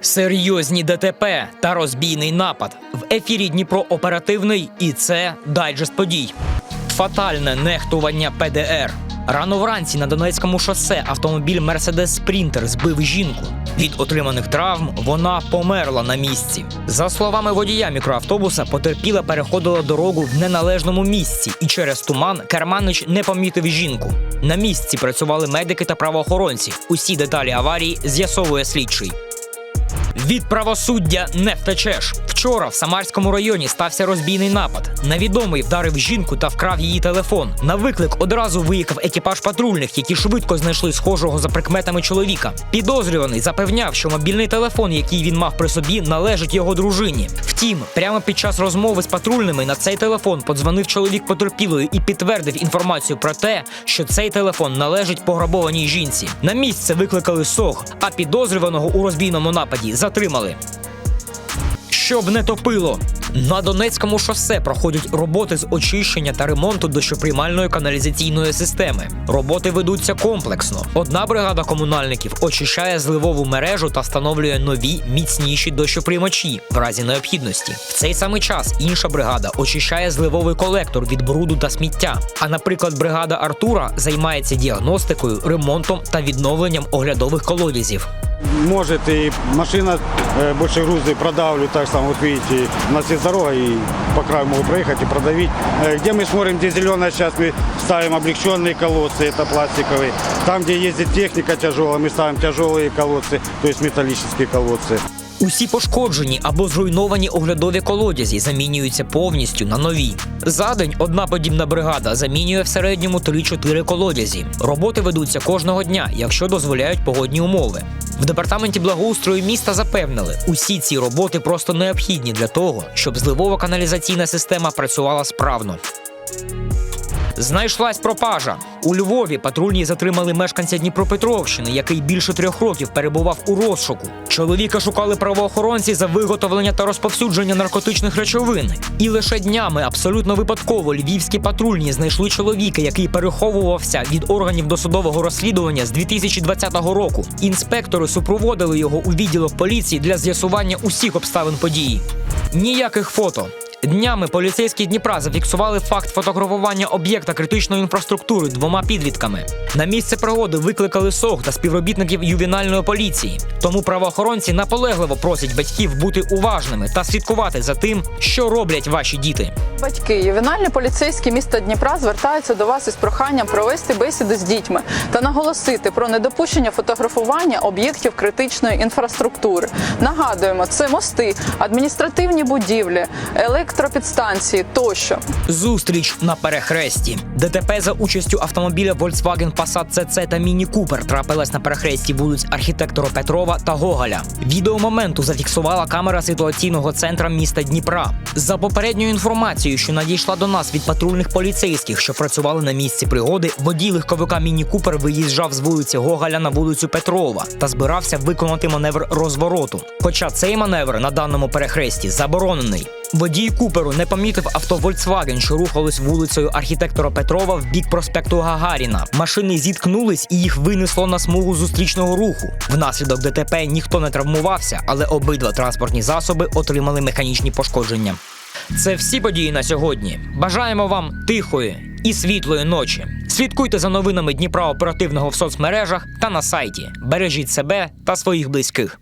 Серйозні ДТП та розбійний напад в ефірі Дніпро оперативний, і це дайджест подій. Фатальне нехтування ПДР. Рано вранці на Донецькому шосе автомобіль Mercedes Sprinter збив жінку. Від отриманих травм вона померла на місці. За словами водія мікроавтобуса, потерпіла переходила дорогу в неналежному місці, і через туман керманич не помітив жінку. На місці працювали медики та правоохоронці. Усі деталі аварії з'ясовує слідчий. Від правосуддя не втечеш. Вчора в Самарському районі стався розбійний напад. Невідомий вдарив жінку та вкрав її телефон. На виклик одразу виїхав екіпаж патрульних, які швидко знайшли схожого за прикметами чоловіка. Підозрюваний запевняв, що мобільний телефон, який він мав при собі, належить його дружині. Втім, прямо під час розмови з патрульними на цей телефон подзвонив чоловік потерпілої і підтвердив інформацію про те, що цей телефон належить пограбованій жінці. На місце викликали СОГ, а підозрюваного у розбійному нападі затримали. Щоб не топило. На Донецькому шосе проходять роботи з очищення та ремонту дощоприймальної каналізаційної системи. Роботи ведуться комплексно. Одна бригада комунальників очищає зливову мережу та встановлює нові міцніші дощоприймачі в разі необхідності. В цей самий час інша бригада очищає зливовий колектор від бруду та сміття. А, наприклад, бригада Артура займається діагностикою, ремонтом та відновленням оглядових колодязів. Может и машина э, больше грузы продавлю, так само, вот видите, у нас есть дорога и по краю могу проехать и продавить. Э, Где мы смотрим, где зеленая, сейчас мы ставим облегченные колодцы, это пластиковые. Там, где ездит техника тяжелая, мы ставим тяжелые колодцы, то есть металлические колодцы. Усі пошкоджені або зруйновані оглядові колодязі замінюються повністю на нові. За день одна подібна бригада замінює в середньому 3-4 колодязі. Роботи ведуться кожного дня, якщо дозволяють погодні умови. В департаменті благоустрою міста запевнили, усі ці роботи просто необхідні для того, щоб зливова каналізаційна система працювала справно. Знайшлась пропажа. У Львові патрульні затримали мешканця Дніпропетровщини, який більше трьох років перебував у розшуку. Чоловіка шукали правоохоронці за виготовлення та розповсюдження наркотичних речовин. І лише днями абсолютно випадково львівські патрульні знайшли чоловіка, який переховувався від органів досудового розслідування з 2020 року. Інспектори супроводили його у відділок поліції для з'ясування усіх обставин події. Ніяких фото. Днями поліцейські Дніпра зафіксували факт фотографування об'єкта критичної інфраструктури двома підлітками. На місце пригоди викликали СОГ та співробітників ювенальної поліції. Тому правоохоронці наполегливо просять батьків бути уважними та слідкувати за тим, що роблять ваші діти. Батьки, ювенальні поліцейські міста Дніпра звертаються до вас із проханням провести бесіди з дітьми та наголосити про недопущення фотографування об'єктів критичної інфраструктури. Нагадуємо, це мости, адміністративні будівлі, електропідстанції тощо. Зустріч на перехресті. ДТП за участю автомобіля Volkswagen Passat CC та Міні Купер трапилась на перехресті вулиць архітектора Петрова та Гоголя. Відео моменту зафіксувала камера ситуаційного центру міста Дніпра. За попередньою інформацією, що надійшла до нас від патрульних поліцейських, що працювали на місці пригоди, водій легковика Міні Купер виїжджав з вулиці Гоголя на вулицю Петрова та збирався виконати маневр розвороту. Хоча цей маневр на даному перехресті заборонений. Водій Куперу не помітив авто Volkswagen, що рухалось вулицею архітектора Петрова в бік проспекту Гагаріна. Машини зіткнулись і їх винесло на смугу зустрічного руху. Внаслідок ДТП ніхто не травмувався, але обидва транспортні засоби отримали механічні пошкодження. Це всі події на сьогодні. Бажаємо вам тихої і світлої ночі. Слідкуйте за новинами Дніпра оперативного в соцмережах та на сайті. Бережіть себе та своїх близьких.